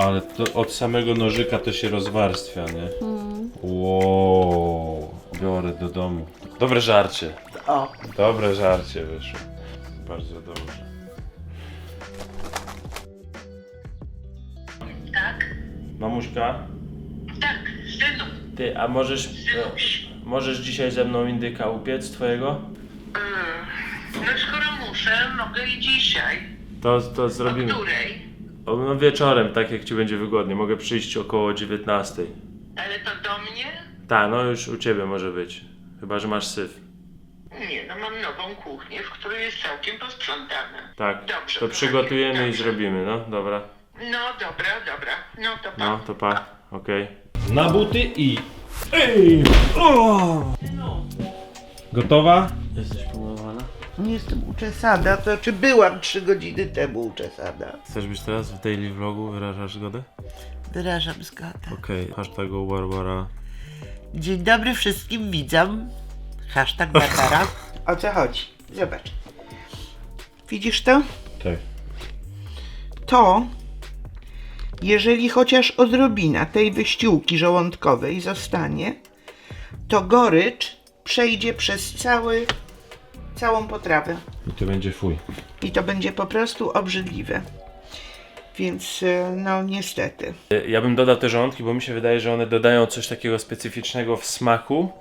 Ale to od samego nożyka to się rozwarstwia, nie? Wow, biorę do domu. Dobre żarcie. O, Dobre żarcie wyszło. Bardzo dobrze. Tak? Mamuśka, Tak, synu. ty, a możesz, Synuś. możesz dzisiaj ze mną indyka upiec twojego? Yy, no skoro muszę, mogę i dzisiaj. To, to O zrobimy. której? O, no wieczorem, tak jak ci będzie wygodnie. Mogę przyjść około 19. Ale to do mnie? Tak, no już u ciebie może być. Chyba, że masz syf. Nie, no mam nową kuchnię, w której jest całkiem posprzątane. Tak, Dobrze, to kochanie, przygotujemy i dobrze. zrobimy, no dobra. No dobra, dobra. No to pa. No, to pa, okej. Na buty i... Ej! O! Gotowa? Jesteś pomalowana? Nie jestem uczesana, to czy byłam trzy godziny temu uczesana. Chcesz być teraz w daily vlogu? Wyrażasz zgodę? Wyrażam zgodę. Okej, hashtagu Barbara. Dzień dobry wszystkim widzom. Hashtag Barbara. O co chodzi? Zobacz. Widzisz to? Tak. To, jeżeli chociaż odrobina tej wyściółki żołądkowej zostanie, to gorycz przejdzie przez cały, całą potrawę. I to będzie fuj. I to będzie po prostu obrzydliwe. Więc, e, no niestety. Ja bym dodał te żołądki, bo mi się wydaje, że one dodają coś takiego specyficznego w smaku,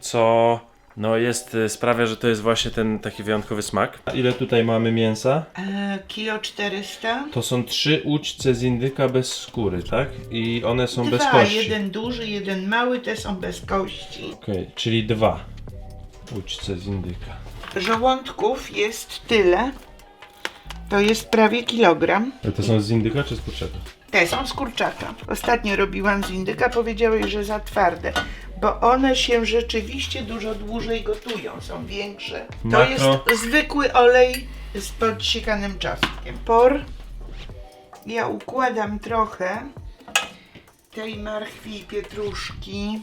co no jest, y, sprawia, że to jest właśnie ten taki wyjątkowy smak. Ile tutaj mamy mięsa? E, kilo 400. To są trzy ućce z indyka bez skóry, tak? I one są bez Dwa, kości. jeden duży, jeden mały, te są bez kości. Okej, czyli dwa ućce z indyka. Żołądków jest tyle. To jest prawie kilogram. Ale to są z indyka czy z kurczaka? Te są z kurczaka. Ostatnio robiłam z indyka, powiedziałeś, że za twarde, bo one się rzeczywiście dużo dłużej gotują, są większe. To Makro. jest zwykły olej z podsiekanym czosnkiem. Por. Ja układam trochę tej marchwi i pietruszki.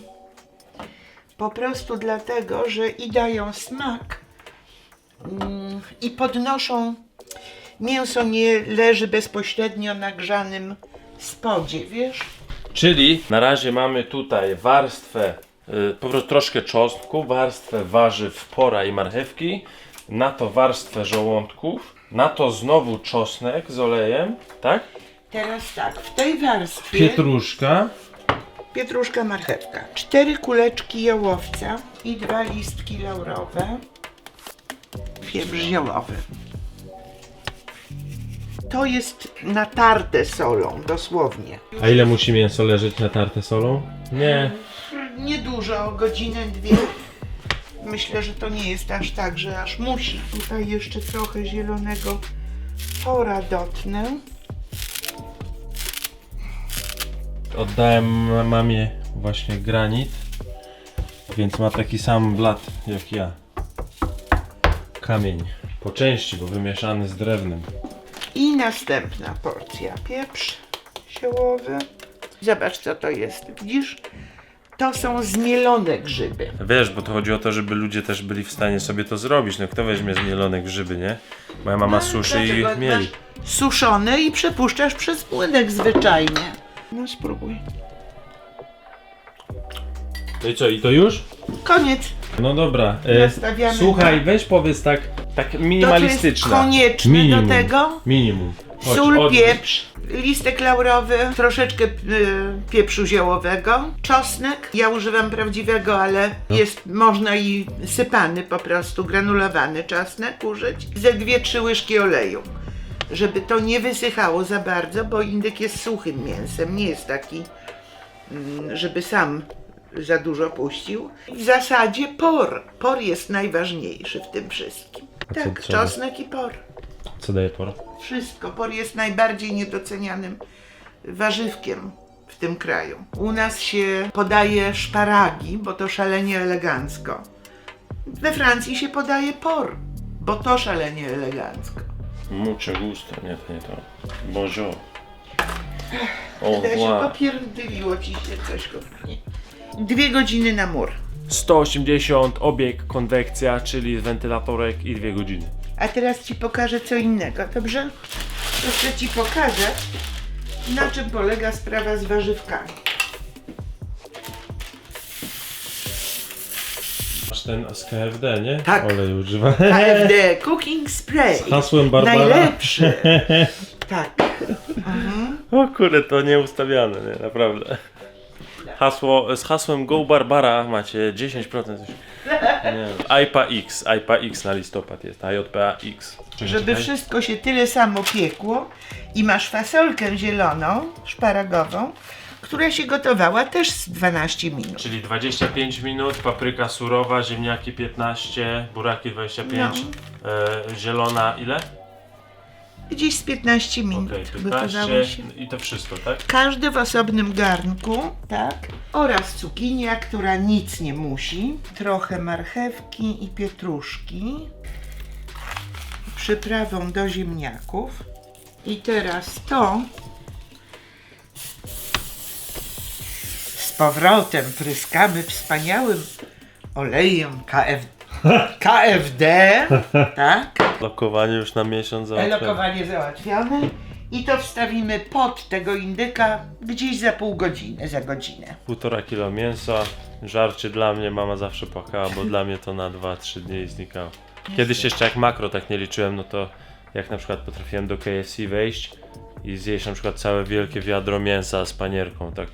Po prostu dlatego, że i dają smak i podnoszą Mięso nie leży bezpośrednio na grzanym spodzie, wiesz? Czyli na razie mamy tutaj warstwę, y, po prostu troszkę czosnku, warstwę warzyw pora i marchewki, na to warstwę żołądków, na to znowu czosnek z olejem, tak? Teraz tak, w tej warstwie Pietruszka, pietruszka, marchewka, cztery kuleczki jałowca i dwa listki laurowe, ziołowy. To jest natarte solą, dosłownie. A ile musi mięso leżeć na tarte solą? Nie. Niedużo, godzinę, dwie. Myślę, że to nie jest aż tak, że aż musi. Tutaj jeszcze trochę zielonego pora dotnę. Oddałem ma- mamie właśnie granit, więc ma taki sam blat jak ja. Kamień. Po części, bo wymieszany z drewnem. I następna porcja pieprz siołowy. Zobacz co to jest. Widzisz? To są zmielone grzyby. Wiesz, bo to chodzi o to, żeby ludzie też byli w stanie sobie to zrobić. No kto weźmie zmielone grzyby, nie? Moja mama suszy i Dlaczego mieli. masz Suszone i przepuszczasz przez młynek zwyczajnie. No spróbuj. No i co, i to już? Koniec. No dobra. E, Nastawiamy słuchaj, weź powiedz tak, tak To, jest konieczne Minimum. do tego. Minimum. Chodź, Sól, pieprz, listek laurowy, troszeczkę y, pieprzu ziołowego, czosnek. Ja używam prawdziwego, ale No. jest można i sypany po prostu, granulowany czosnek użyć. Ze dwie, trzy łyżki oleju. Żeby to nie wysychało za bardzo, bo indyk jest suchym mięsem, nie jest taki, mm, żeby sam za dużo puścił. W zasadzie por. Por jest najważniejszy w tym wszystkim. A co Tak, trzeba? czosnek i por. Co daje pora? Wszystko. Por jest najbardziej niedocenianym warzywkiem w tym kraju. U nas się podaje szparagi, bo to szalenie elegancko. We Francji się podaje por, bo to szalenie elegancko. Mucho gusto, nie to nie to. Bonjour. Au Wydaje się, revoir. popierdyliło ci się coś kochanie. Dwie godziny na mur. 180, obieg, konwekcja, czyli wentylatorek i dwie godziny. A teraz ci pokażę co innego, dobrze? Jeszcze ci pokażę, Na czym polega sprawa z warzywkami? Masz ten z KFD, nie? Tak. Olej używa. KFD Cooking Spray. Z hasłem Barbara. Najlepszy. Tak. O kurde, to nieustawiane, nie? Naprawdę. Hasło, z hasłem Go Barbara macie 10% coś. Nie. IPA X, IPA X na listopad jest, IJPA X. Żeby wszystko się tyle samo piekło i masz fasolkę zieloną, szparagową, która się gotowała też z 12 minut. Czyli 25 minut, papryka surowa, ziemniaki 15, buraki 25, e, zielona ile? Gdzieś z 15 minut Okej, gotowało 15 się. i to wszystko, tak? Każdy w osobnym garnku, tak? Oraz cukinia, która nic nie musi. Trochę marchewki i pietruszki. Przyprawą do ziemniaków. I teraz to z powrotem pryskamy wspaniałym olejem KF... KFD, tak? Lokowanie już na miesiąc załatwione. Lokowanie załatwione. I to wstawimy pod tego indyka gdzieś za pół godziny, za godzinę. Półtora kilo mięsa, żarcie dla mnie, mama zawsze płakała, bo dla mnie to na 2-3 dni znikało. Kiedyś jeszcze jak makro tak nie liczyłem, no to jak na przykład potrafiłem do KFC wejść i zjeść na przykład całe wielkie wiadro mięsa z panierką, tak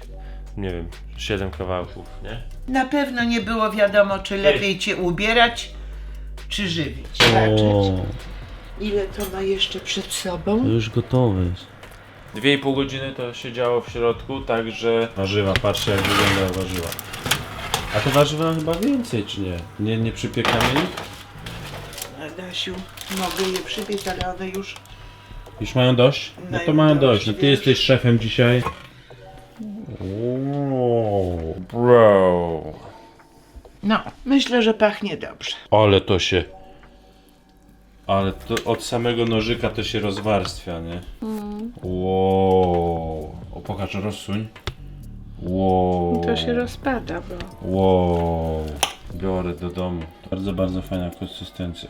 nie wiem, 7 kawałków, nie? Na pewno nie było wiadomo, czy lepiej cię ubierać, czy żywić. Patrzeć. Ile to ma jeszcze przed sobą? już gotowy jest. Dwie i pół godziny to się działo w środku, także... Warzywa, patrzcie jak wyglądają warzywa. A te warzywa chyba więcej, czy nie? Nie, nie przypiekamy ich? Adasiu, mogę je przybiec, ale one już... Już mają dość? No to mają dość. No ty jesteś szefem dzisiaj. Ooo, Bro... No, myślę, że pachnie dobrze. ale to się... Ale to od samego nożyka to się rozwarstwia, nie? Wow. O, pokaż, rozsuń. Wow. rozpada, bo... Wow, biorę do domu. Bardzo, bardzo fajna konsystencja.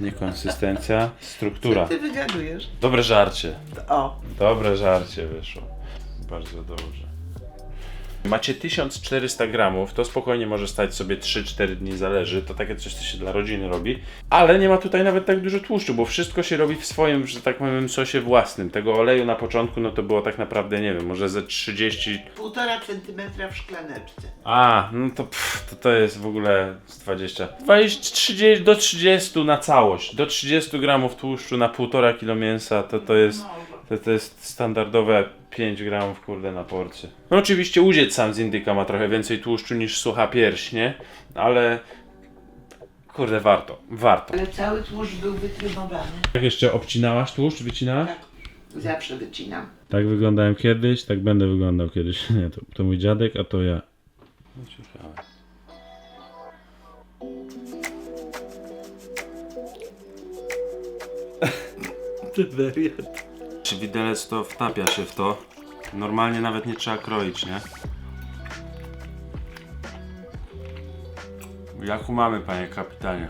Nie konsystencja, struktura. Ty wygadujesz. Dobre żarcie. O, Dobre żarcie wyszło. Bardzo dobrze. Macie 1400 gramów, to spokojnie może stać sobie 3-4 dni, zależy. To takie coś, co się dla rodziny robi. Ale nie ma tutaj nawet tak dużo tłuszczu, bo wszystko się robi w swoim, że tak powiem, sosie własnym. Tego oleju na początku, no to było tak naprawdę, nie wiem, może ze 30 półtora centymetra w szklaneczce. A, no to, pff, to to jest w ogóle z 20. 20 30, do 30 na całość. Do 30 gramów tłuszczu na 1,5 kg mięsa to to jest, to, to jest standardowe 5 gramów kurde na porcję. No oczywiście udziec sam z indyka ma trochę więcej tłuszczu niż sucha pierś, nie? Ale kurde warto, warto. Ale cały tłuszcz był wytrymowany. Jak jeszcze obcinałaś tłuszcz, wycinałaś? Tak, zawsze wycinam. Tak wyglądałem kiedyś, tak będę wyglądał kiedyś. Nie, to, to mój dziadek, a to ja. Czy widelec to wtapia się w to? Normalnie nawet nie trzeba kroić, nie? Jak mamy, panie kapitanie?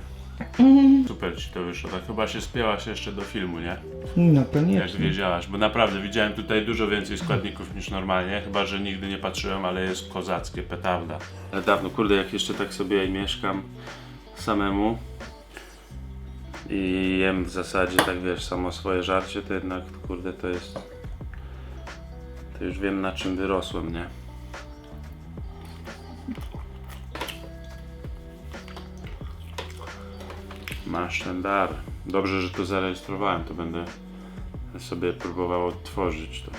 Super ci to wyszło. Tak chyba się spięłaś jeszcze do filmu, nie? No Jak koniecznie. wiedziałaś, bo naprawdę widziałem tutaj dużo więcej składników niż normalnie, chyba że nigdy nie patrzyłem, ale jest kozackie, petarda. Ale dawno, kurde, jak jeszcze tak sobie mieszkam samemu i jem w zasadzie, tak wiesz, samo swoje żarcie, to jednak, kurde, to jest... To już wiem na czym wyrosłem, nie? Masz ten dar. Dobrze, że to zarejestrowałem, to będę sobie próbował odtworzyć to.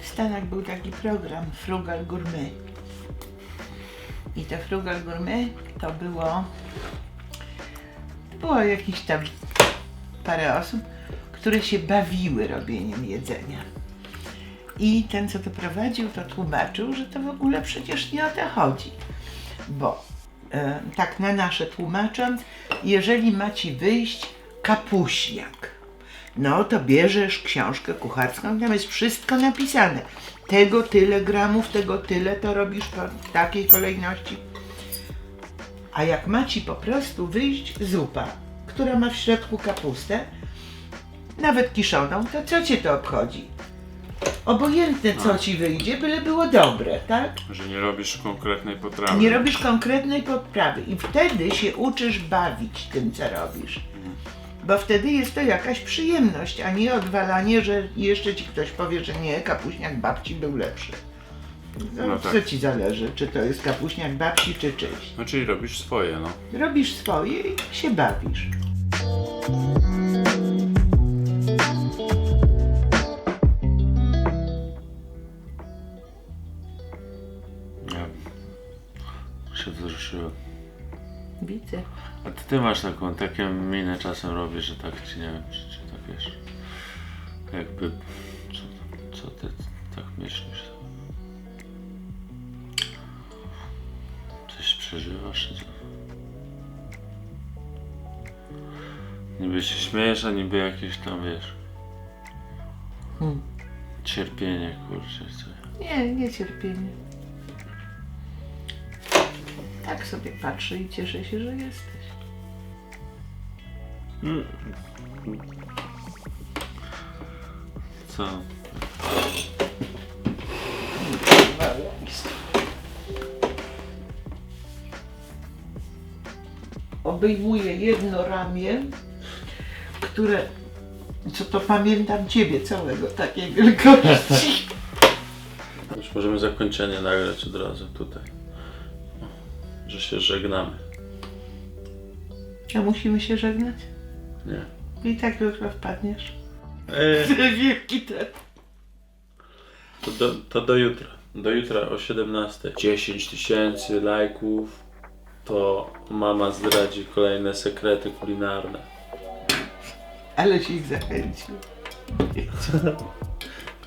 W Stanach był taki program Frugal Gourmet. I to Frugal Gourmet to było. Było jakieś tam parę osób, które się bawiły robieniem jedzenia. I ten, co to prowadził, to tłumaczył, że to w ogóle przecież nie o to chodzi. Bo e, tak na nasze tłumacząc, jeżeli ma ci wyjść kapuśniak, no to bierzesz książkę kucharską, tam jest wszystko napisane. Tego tyle gramów, tego tyle, to robisz po takiej kolejności. A jak ma ci po prostu wyjść zupa, która ma w środku kapustę, nawet kiszoną, to co cię to obchodzi? Obojętne co ci wyjdzie, byle było dobre, tak? Że nie robisz konkretnej potrawy. Nie robisz konkretnej podprawy i wtedy się uczysz bawić tym, co robisz. Bo wtedy jest to jakaś przyjemność, a nie odwalanie, że jeszcze ci ktoś powie, że nie, kapuśniak babci był lepszy. No, No tak. Co ci zależy, czy to jest kapuśniak babci, czy czyjś. No czyli robisz swoje, no. Robisz swoje i się bawisz. Ja się wzruszyłem. Widzę. A ty, ty masz taką, takie minę czasem robisz, że tak ci nie wiem, czy, czy tak wiesz. Jakby. Co, co ty tak myślisz? Przeżywasz? Niby się śmiejesz, a niby jakieś tam wiesz. Hmm. Cierpienie, kurczę, co. Nie, nie cierpienie. Tak sobie patrzę i cieszę się, że jesteś. Co? Obejmuje jedno ramię, które, co to pamiętam ciebie całego takiej wielkości. Już możemy zakończenie nagrać od razu tutaj. Że się żegnamy. A musimy się żegnać? Nie. I tak jutro wpadniesz. Eee, Wielki ten. to, do, to do jutra. Do jutra o 17. 10 tysięcy lajków to mama zdradzi kolejne sekrety kulinarne. Ale się zachęcił.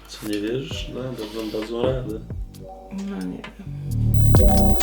Co nie wierzysz? No, dobrą bardzo radę. No nie wiem.